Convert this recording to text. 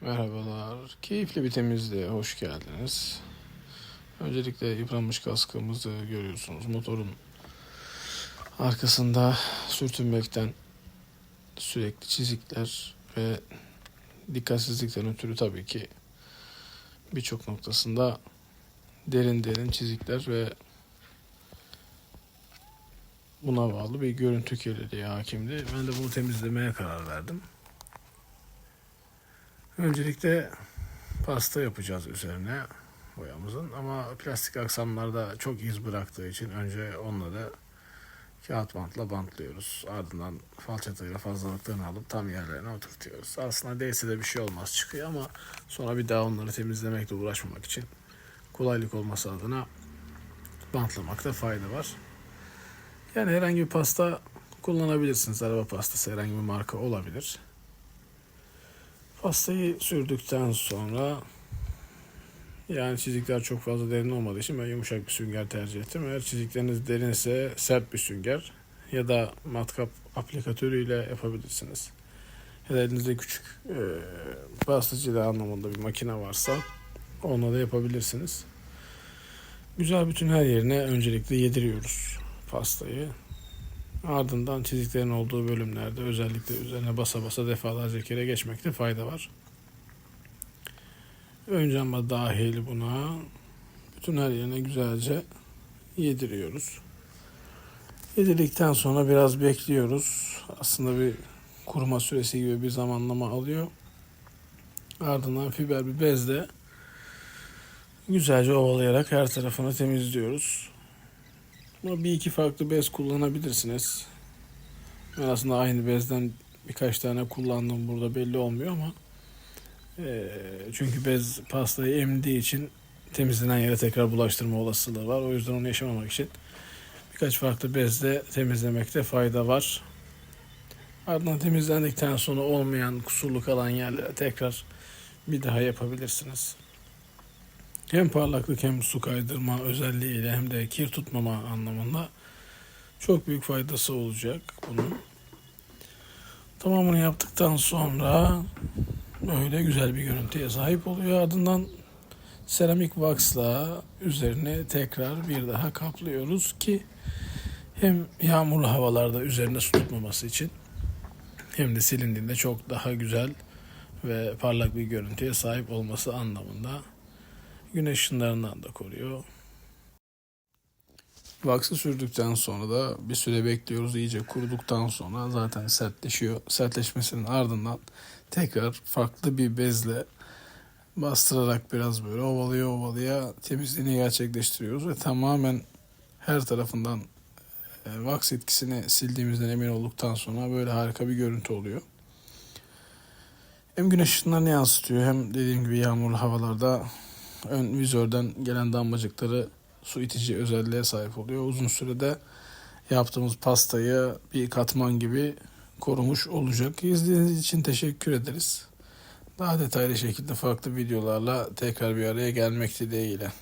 Merhabalar. Keyifli bir temizliğe hoş geldiniz. Öncelikle yıpranmış kaskımızı görüyorsunuz. Motorun arkasında sürtünmekten sürekli çizikler ve dikkatsizlikten ötürü tabii ki birçok noktasında derin derin çizikler ve buna bağlı bir görüntü kirliliği hakimdi. Ben de bunu temizlemeye karar verdim. Öncelikle pasta yapacağız üzerine boyamızın ama plastik aksamlarda çok iz bıraktığı için önce onları kağıt bantla bantlıyoruz. Ardından falçatayla fazlalıklarını alıp tam yerlerine oturtuyoruz. Aslında değse de bir şey olmaz çıkıyor ama sonra bir daha onları temizlemekle uğraşmamak için kolaylık olması adına bantlamakta fayda var. Yani herhangi bir pasta kullanabilirsiniz. Araba pastası herhangi bir marka olabilir. Pastayı sürdükten sonra yani çizikler çok fazla derin olmadığı için ben yumuşak bir sünger tercih ettim. Eğer çizikleriniz derinse sert bir sünger ya da matkap aplikatörüyle yapabilirsiniz. Ya da elinizde küçük e, pastacılığı anlamında bir makine varsa onunla da yapabilirsiniz. Güzel bütün her yerine öncelikle yediriyoruz pastayı. Ardından çiziklerin olduğu bölümlerde özellikle üzerine basa basa defalarca kere geçmekte fayda var. Önce ama dahil buna bütün her yerine güzelce yediriyoruz. Yedirdikten sonra biraz bekliyoruz. Aslında bir kuruma süresi gibi bir zamanlama alıyor. Ardından fiber bir bezle güzelce ovalayarak her tarafını temizliyoruz. Ama bir iki farklı bez kullanabilirsiniz. Ben aslında aynı bezden birkaç tane kullandım burada belli olmuyor ama eee, çünkü bez pastayı emdiği için temizlenen yere tekrar bulaştırma olasılığı var. O yüzden onu yaşamamak için birkaç farklı bezle temizlemekte fayda var. Ardından temizlendikten sonra olmayan kusurlu kalan yerlere tekrar bir daha yapabilirsiniz. Hem parlaklık hem su kaydırma özelliğiyle hem de kir tutmama anlamında çok büyük faydası olacak bunun. Tamamını yaptıktan sonra böyle güzel bir görüntüye sahip oluyor. Ardından seramik waxla üzerine tekrar bir daha kaplıyoruz ki hem yağmurlu havalarda üzerine su tutmaması için hem de silindiğinde çok daha güzel ve parlak bir görüntüye sahip olması anlamında güneş ışınlarından da koruyor. Vaksı sürdükten sonra da bir süre bekliyoruz. İyice kuruduktan sonra zaten sertleşiyor. Sertleşmesinin ardından tekrar farklı bir bezle bastırarak biraz böyle ovalaya ovalaya temizliğini gerçekleştiriyoruz ve tamamen her tarafından e, vaks etkisini sildiğimizden emin olduktan sonra böyle harika bir görüntü oluyor. Hem güneş ışınlarını yansıtıyor hem dediğim gibi yağmurlu havalarda ön vizörden gelen damlacıkları su itici özelliğe sahip oluyor. Uzun sürede yaptığımız pastayı bir katman gibi korumuş olacak. İzlediğiniz için teşekkür ederiz. Daha detaylı şekilde farklı videolarla tekrar bir araya gelmek dileğiyle.